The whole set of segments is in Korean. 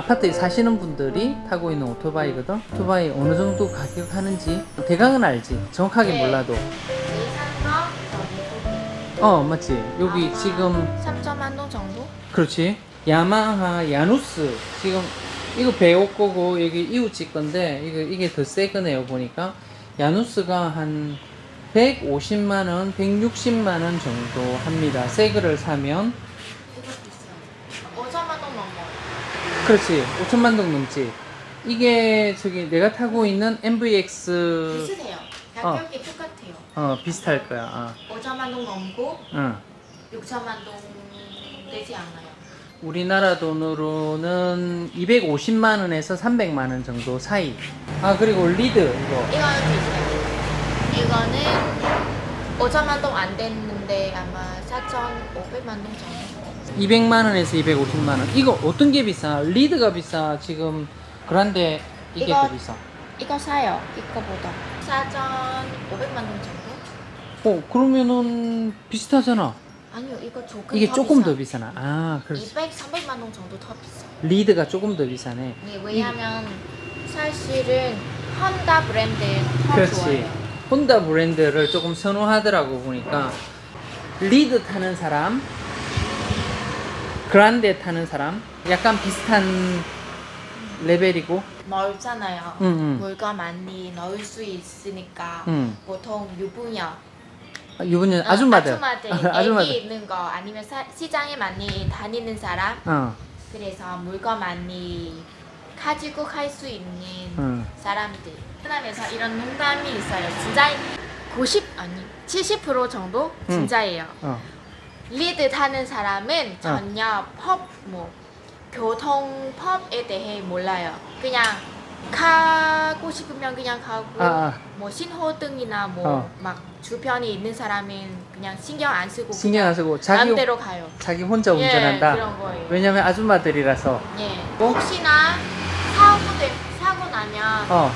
아파트에 사시는 분들이 타고 있는 오토바이거든. 오토바이 어느 정도 가격 하는지 대강은 알지. 정확하게 네. 몰라도. 저기 어 맞지. 여기 지금 3.1 동 정도? 그렇지. 야마하 야누스 지금 이거 배우 거고 여기 이웃집 건데 이거 이게 더 새 거네요 보니까 야누스가 한 150만 원, 160만 원 정도 합니다. 새 거를 사면 이거 비싸요 5천만 동 넘어요 그렇지 5천만 동 넘지. 이게 저기 내가 타고 있는 MVX 비슷해요 가격이 똑같아요 어 비슷할 거야. 아. 5천만 동 넘고 응. 6천만 동 되지 않아요 우리나라 돈으로는 250만 원에서 300만 원 정도 사이. 아 그리고 리드 이거. 이거는 비슷해요 이거는 5천만 동 안 됐는데 아마 4,500만 동 정도 200만 원에서 250만 원. 이거 어떤 게 비싸? 리드가 비싸. 지금 그런데 이게 이거- 더 비싸. 이거 사요 이거보다 4,500만 동 정도? 어 그러면은 비슷하잖아. 아니요 이거 조금 이게 더 조금 비싸. 더 비싸나? 아 그렇지. 200, 300만 동 정도 더 비싸 리드가 조금 더 비싸네. 네, 왜냐면 사실은 honda 브랜드 더 그렇지. 좋아요 혼다 브랜드를 조금 선호하더라고 보니까 리드 타는 사람, 그란데 타는 사람, 약간 비슷한 레벨이고. 멀잖아요 응, 응. 물건 많이 넣을 수 있으니까 음. 보통 유부녀 이분은 어, 아줌마들. 아줌마들 아줌마들. 애기 있는 거 아니면 사- 시장에 많이 다니는 사람 어. 그래서 물건 많이 가지고 갈 수 있는 응. 사람들 베트남에서 이런 농담이 있어요 진짜 90 아니 70% 정도 응. 진짜예요 어. 리드 타는 사람은 전혀 펍, 뭐 교통 펍에 대해 몰라요. 그냥 가고 싶으면 그냥 가고 아, 아. 뭐 신호등이나 뭐 어. 막 주변에 있는 사람은 그냥 신경 안 쓰고 신경 안 쓰고 자기 마음대로 가요. 자기 혼자 운전한다. 예, 그런 거예요. 왜냐면 아줌마들이라서. 예. 어? 혹시나 사고 돼 사고 나면 어.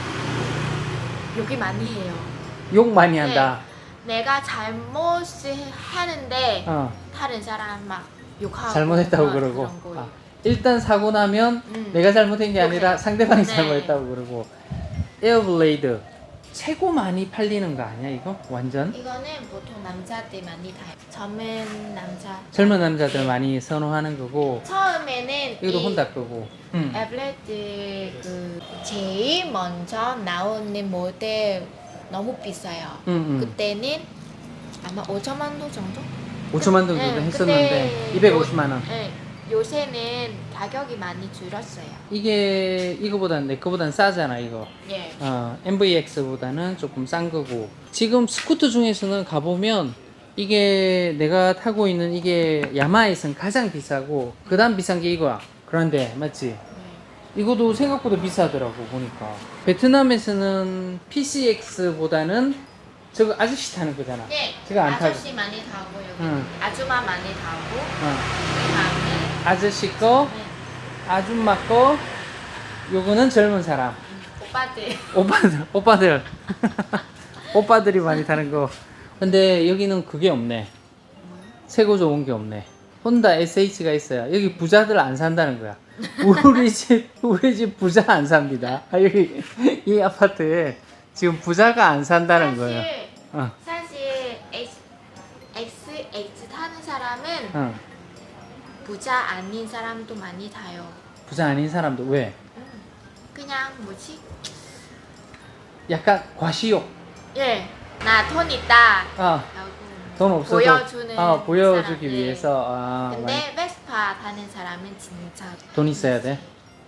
욕이 많이 해요. 욕 많이 한다. 내가 잘못을 하는데 어. 다른 사람 막 욕하고 잘못했다고 그러고. 그런 거예요. 아, 일단 사고 나면 음. 내가 잘못한 게 아니라 욕해요. 상대방이 네. 잘못했다고 그러고. 에어블레이드 최고 많이 팔리는 거 아니야 이거? 완전 이거는 보통 남자들 많이 다 젊은 남자 젊은 남자들 많이 선호하는 거고. 처음에는 이것도 이 혼다 거고. 음. 에블레드 그 제일 먼저 나오는 모델 너무 비싸요 음, 음. 그때는 아마 5천만 원 정도? 5천만 동 정도 네, 했었는데 근데 250만 원. 네, 요새는 가격이 많이 줄었어요 이게 이거보단 내 거보단 싸잖아 이거. 예. 어, MVX보다는 조금 싼 거고 지금 스쿠터 중에서는 가보면 이게 내가 타고 있는 이게 야마에선 가장 비싸고 그 다음 비싼 게 이거야 그런데 맞지? 네. 이것도 생각보다 비싸더라고 보니까 베트남에서는 PCX보다는 저거 아저씨 타는 거잖아. 네, 제가 안 타고. 아저씨 많이 타고 여기 응. 아줌마 많이 타고 어, 그 다음에 아저씨 거 네, 아줌마 거 요거는 젊은 사람. 오빠들. 오빠들 오빠들. 오빠들이 많이 타는 거. 근데 여기는 그게 없네. 최고 좋은 게 없네. 혼다 SH가 있어요. 여기 부자들 안 산다는 거야. 우리 집 우리 집 부자 안 삽니다. 아, 여기 이 아파트에 지금 부자가 안 산다는 거예요. 사실 어, 사실 X, XX 타는 사람은 어. 부자 아닌 사람도 많이 타요. 부자 아닌 사람도 왜 그냥 뭐지? 약간 과시욕 예, 나 돈 있다. 아, 라고 돈 없어도 보여주는 아, 보여주기 사람들. 위해서 아, 많이 근데 베스파 타는 사람은 진짜 돈 있어야 돼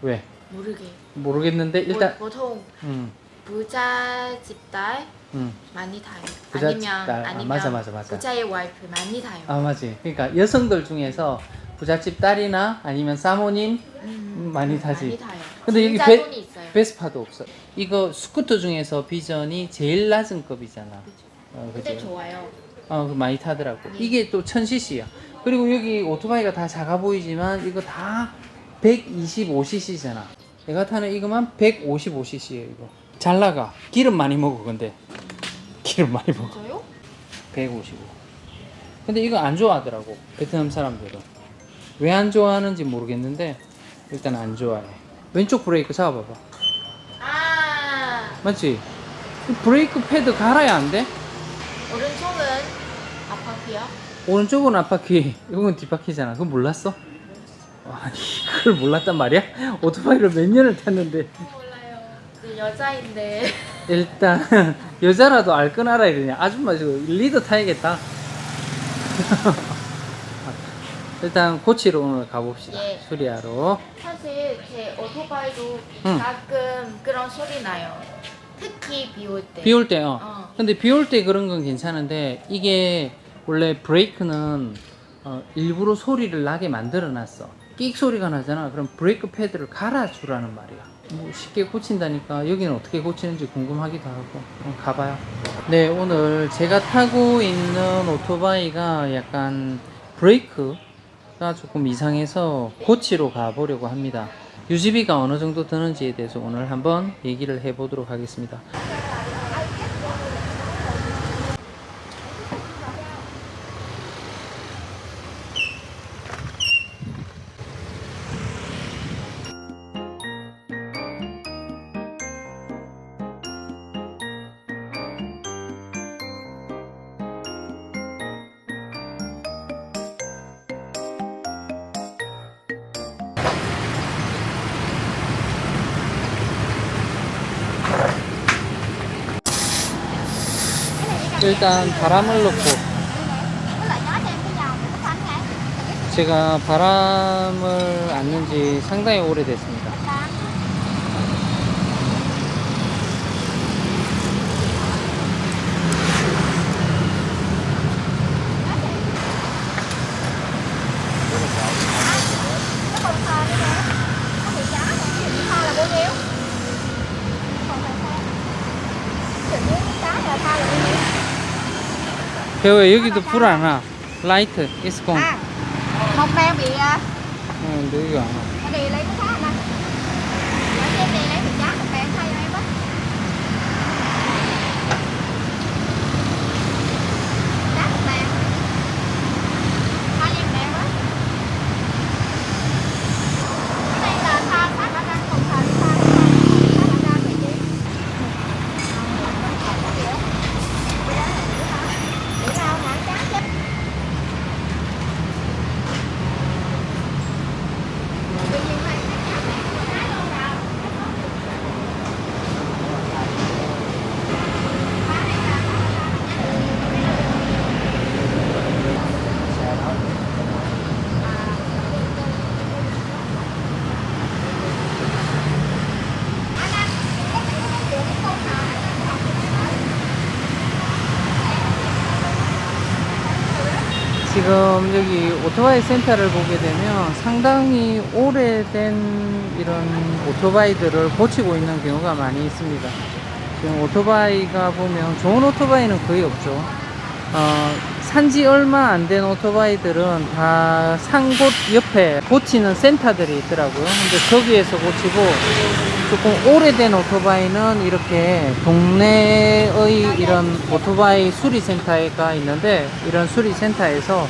왜? 모르게. 모르겠는데 일단 보, 보통 음, 부자 집딸 음. 많이 타요. 부자 아니면 집딸. 아, 아니면 맞아, 맞아, 맞아. 부자의 와이프 많이 타요. 아 맞지. 그러니까 여성들 중에서 부잣집 딸이나 아니면 사모님 음, 많이 타지. 많이 타요. 근데 여기 진짜 베- 돈이 있어요. 베스파도 없어. 이거 스쿠터 중에서 비전이 제일 낮은 급이잖아. 어, 근데 그지? 좋아요. 어, 그 많이 타더라고. 네. 이게 또 1000cc야. 그리고 여기 오토바이가 다 작아 보이지만 이거 다 125cc잖아. 내가 타는 이거만 155cc예요, 이거. 잘 나가. 기름 많이 먹어, 근데. 기름 많이 먹어. 저요? 155. 근데 이거 안 좋아하더라고. 베트남 사람들은. 왜 안 좋아하는지 모르겠는데 일단 안 좋아해. 왼쪽 브레이크 잡아봐봐. 아 맞지? 이 브레이크 패드 갈아야 안 돼? 오른쪽은 앞바퀴요? 오른쪽은 앞바퀴, 이건 뒷바퀴잖아. 그건 몰랐어? 아니, 그걸 몰랐단 말이야? 오토바이를 몇 년을 탔는데. 여자인데. 일단, 여자라도 알 건 알아야 되냐. 아줌마 지금 리더 타야겠다. 일단, 고치러 오늘 가봅시다. 예. 수리하러. 사실 제 오토바이도 응. 가끔 그런 소리 나요. 특히 비 올 때. 비 올 때, 어. 어. 근데 비 올 때 그런 건 괜찮은데, 이게 원래 브레이크는 어, 일부러 소리를 나게 만들어 놨어. 끽 소리가 나잖아. 그럼 브레이크 패드를 갈아주라는 말이야. 뭐 쉽게 고친다니까 여기는 어떻게 고치는지 궁금하기도 하고 가봐요. 네, 오늘 제가 타고 있는 오토바이가 약간 브레이크가 조금 이상해서 고치러 가보려고 합니다. 유지비가 어느 정도 드는지에 대해서 오늘 한번 얘기를 해보도록 하겠습니다. 일단 바람을 넣고 제가 바람을 안는 지 상당히 오래됐습니다. 배우야 여기도 불 안 와. 라이트, 이스콘. À, một beo bị 근데 안 와. nó đi lấy cái 지금 여기 오토바이 센터를 보게 되면 상당히 오래된 이런 오토바이들을 고치고 있는 경우가 많이 있습니다. 지금 오토바이가 보면 좋은 오토바이는 거의 없죠. 어, 산지 얼마 안 된 오토바이들은 다산곳 옆에 고치는 센터들이 있더라고요. 근데 거기에서 고치고 조금 오래된 오토바이는 이렇게 동네의 이런 오토바이 수리센터가 있는데 이런 수리센터에서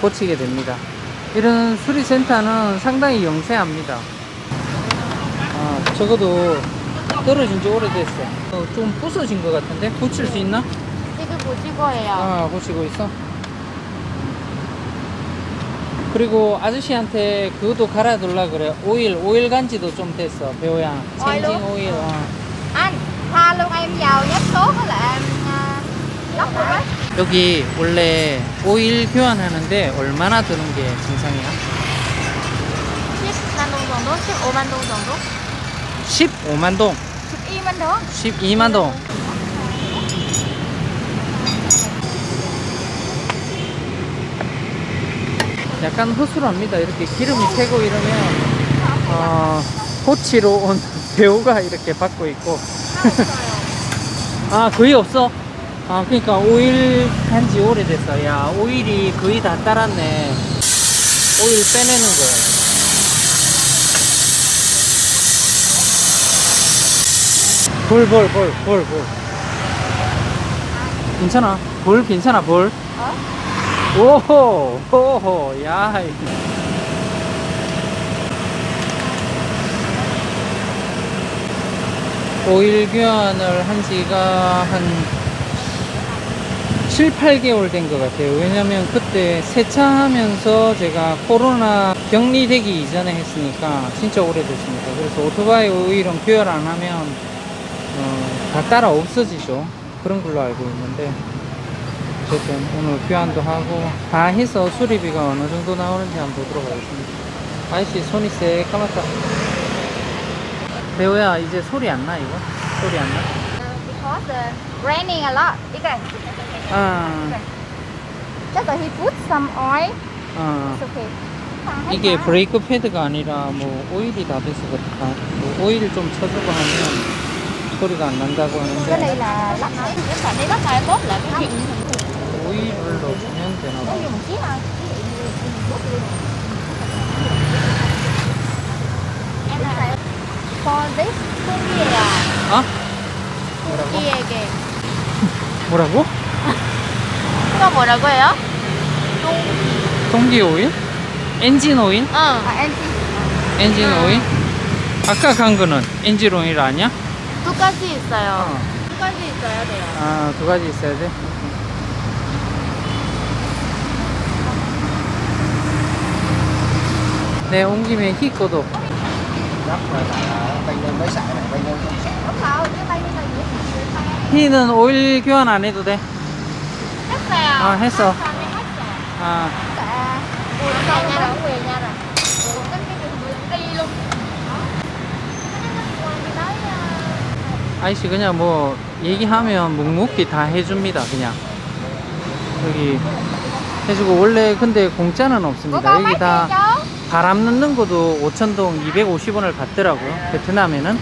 고치게 됩니다. 이런 수리센터는 상당히 영세합니다. 아, 적어도 떨어진 지 오래됐어. 어, 좀 부서진 것 같은데? 고칠 수 있나? 지금 보실 거예요. 아, 고치고 있어. 그리고 아저씨한테 그것도 갈아둘라 그래. 오일, 오일 간지도 좀 됐어. 체인징 luôn? 오일. 어. anh tha luôn em vào nhấp số với lại em à, lóc luôn đấy 여기 원래 오일 교환하는데 얼마나 드는 게 정상이야? 10만 동 정도? 15만 동 정도? 15만 동, chụp im anh đó 12만 동. 약간 허술합니다. 이렇게 기름이 새고 이러면 어, 고치러 온 배우가 이렇게 받고 있고 아 거의 없어? 아 그러니까 오일 한지 오래됐어. 야 오일이 거의 다 따랐네. 오일 빼내는 거예요. 볼, 볼, 볼, 볼, 볼. 괜찮아. 볼 괜찮아, 볼. 오호, 오호, 야. 오일 교환을 한 지가 한 7, 8개월 된 것 같아요. 왜냐면 그때 세차하면서 제가 코로나 격리되기 이전에 했으니까 진짜 오래됐습니다. 그래서 오토바이 오일은 교환 안 하면 어, 다 따라 없어지죠. 그런 걸로 알고 있는데 어쨌든 오늘 교환도 하고 다 해서 수리비가 어느 정도 나오는지 한번 보도록 하겠습니다. 아저씨 손이 새까맣다. 배우야 이제 소리 안 나 이거? 소리 안 나? because uh, raining a lot. Okay. 아, Just uh, he put some oil. 아. It's okay. 이게 브레이크 패드가 아니라 뭐 오일이 다 돼서 그렇다. 뭐 오일을 좀 쳐주고 하면 소리가 안 난다고 하는데 오일을 넣어주면 되나 봐. 아? 통기에게. 뭐라고? 그거 뭐라고 해요? 동기 오일? 엔진 오일? 응. à, em 엔진 아. 오일? 아까 간 거는 엔진 오일 아니야? 두 가지 있어요. 어. 두 가지 있어야 돼요. 아, 두 가지 있어야 돼? 네, 온 김에 히 거도. lúc nào cái tay như này vậy 히는 오일 교환 안 해도 돼. 했어요. 아, 했어. 아, 아이씨 그냥 뭐 얘기하면 묵묵히 다 해줍니다. 그냥 여기 해주고 원래 근데 공짜는 없습니다. 여기 다 바람 넣는 것도 5천동 250원을 받더라고요. 베트남에는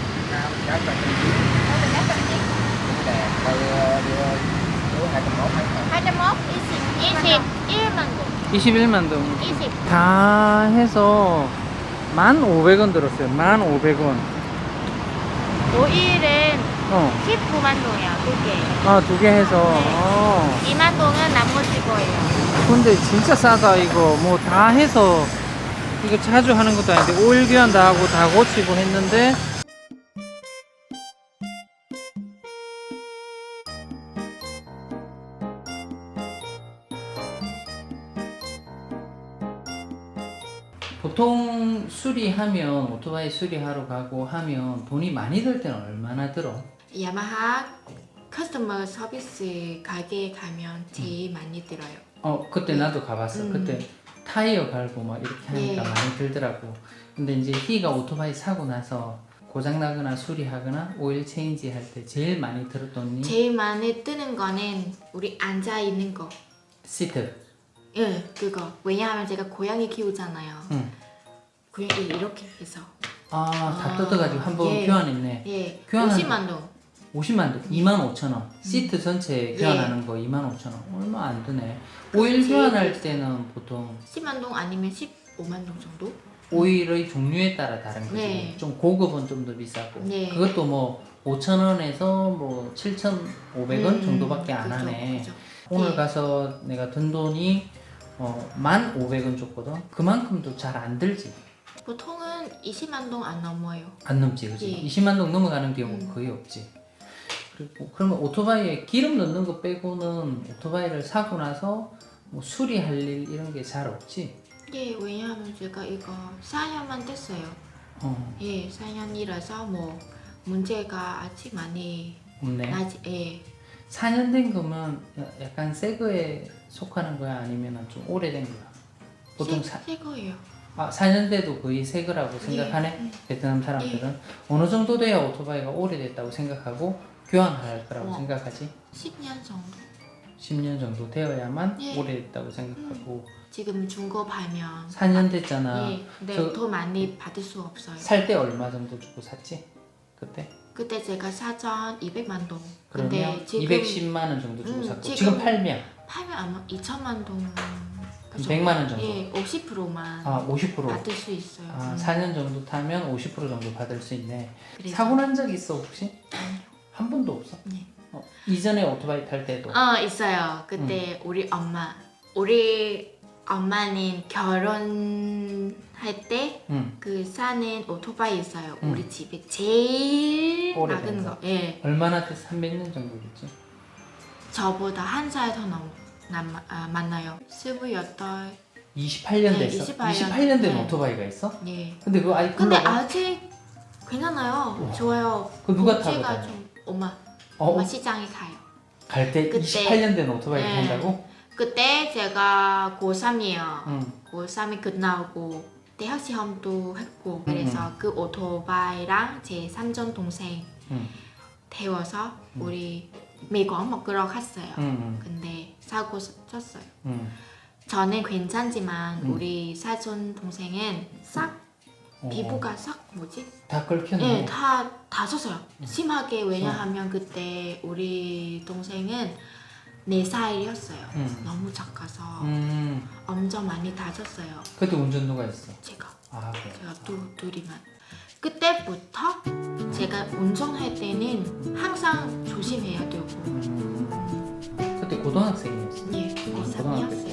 hai trăm mốt 20, 1만 동. 21만 동. 20. 다 해서 1,500원 들었어요. 1,500원. 5일은 어, 19만 동이야, 두 개. 아, 두 개 해서. 어. 2만 동은 나머지 거예요. 근데 진짜 싸다, 이거. 뭐 다 해서. 이거 자주 하는 것도 아닌데, 오일 교환 다 하고 다 고치고 했는데. 보통 수리하면 오토바이 수리하러 가고 하면 돈이 많이 들 때는 얼마나 들어? 야마하 커스터머 서비스 가게에 가면 제일 음. 많이 들어요. 어 그때 나도 가봤어. 음. 그때 타이어 갈고 막 이렇게 하니까 예. 많이 들더라고. 근데 이제 희가 오토바이 사고 나서 고장 나거나 수리하거나 오일 체인지 할 때 제일 많이 들었더니 제일 많이 뜨는 거는 우리 앉아 있는 거. 시트. 예, 그거. 왜냐하면 제가 고양이 키우잖아요. 응. 고양이 이렇게 해서. 아 다 아, 뜯어가지고 한 번 예. 교환했네. 예, 교환하는 50만 동. 50만 원, 2만 5천 원. 시트 전체 예. 교환하는 거 2만 5천 원. 얼마 안 드네. 오일. 교환할 때는 보통 10만 동 아니면 15만 동 정도? 오일의 종류에 따라 다른 거지. 네. 좀 고급은 좀 더 비싸고. 네. 그것도 뭐 5천 원에서 뭐 7,500원 음, 정도밖에 안 그죠, 하네. 그죠. 오늘 네. 가서 내가 든 돈이 어, 1,500원 줬거든. 그만큼도 잘 안 들지. 보통은 20만 동 안 넘어요. 안 넘지, 그지? 예. 20만 동 넘어가는 경우 음. 거의 없지. 그리고 그러면 오토바이에 기름 넣는 거 빼고는 오토바이를 사고 나서 뭐 수리할 일 이런 게 잘 없지. 예, 왜냐하면 제가 이거 4년만 됐어요. 어, 예, 4년이라서 뭐 문제가 아직 많이 없네. 나지. 예. 4년 된 거면 야- 약간 새 거에 속하는 거야? 아니면 좀 오래된 거야? 보통 사, 새, 새 거예요. 아, 4년 돼도 거의 새 거라고 생각하네? 예. 베트남 사람들은 어느 정도 돼야 오토바이가 오래됐다고 생각하고 교환할 거라고 어. 생각하지 10년 정도. 10년 정도 되어야만 예. 오래됐다고 생각하고 지금 중고 팔면 4년 됐잖아 예, 근데 저- 더 많이 받을 수 없어요. 살 때 얼마 정도 주고 샀지? 그때? 그때 제가 사전 200만 동. 그러면 근데 지금 210만 원 정도 주고 음, 샀고 지금- 지금, 팔면 팔면 아마 2천만 동. 그 100만 원 정도 예, 50%만 아 50%? 받을 수 있어요. 아 음, 4년 정도 타면 50% 정도 받을 수 있네 그래서- 사고 난 적 있어 혹시? 한 번도 없어? 네. 어, 이전에 오토바이 탈 때도 어 있어요. 그때 음. 우리 엄마 우리 엄마는 결혼할 때 응. 그 사는 오토바이 있어요. 음. 우리 집에 제일 오래된 작은 거. 거. 예. 얼마나 돼? 300년 정도겠지? 저보다 한 살 더 넘, 남, 아, 많나요? 스물여덟. 28년 네, 됐어? 28 년. 28년 된 네. 오토바이가 있어? 예. 근데 그거 아이 근데 굴러가? 아직 괜찮아요. 우와. 좋아요. 그거 누가 타고 다녀? 좀 엄마, 어? 엄마 시장에 가요. 갈 때 그때- 28년 된 오토바이 네. 탄다고? 그때 제가 고3이에요. 응. 고3이 끝나고 대학 시험도 했고 음, 그래서 그 오토바이랑 제 삼촌 동생 응. 태워서 음. 우리 미국 먹으러 갔어요. 응. 근데 사고 쳤어요. 응. 저는 괜찮지만 음. 우리 사촌 동생은 싹 어. 피부가 싹 뭐지? 다 긁혔네. 네, 다, 다 섰어요. 음. 심하게 왜냐하면 그때 우리 동생은 4살이었어요. 음. 너무 작아서 음. 엄청 많이 다쳤어요. 그때 운전 누가 했어? 제가 아 그래. 제가 둘, 둘이만. 그때부터 제가 운전할 때는 항상 조심해야 되고 음. 그때 고등학생이었어. 예, 고등학교 고3이었어요.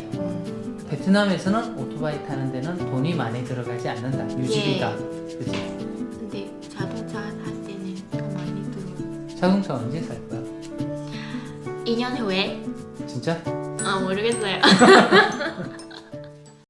베트남에서는 오토바이 타는 데는 돈이 많이 들어가지 않는다. 유지비가. 예. 그치? 근데 자동차 할 때는 더 많이 들어. 자동차 언제 살 거야? 2년 후에 진짜? 아 모르겠어요.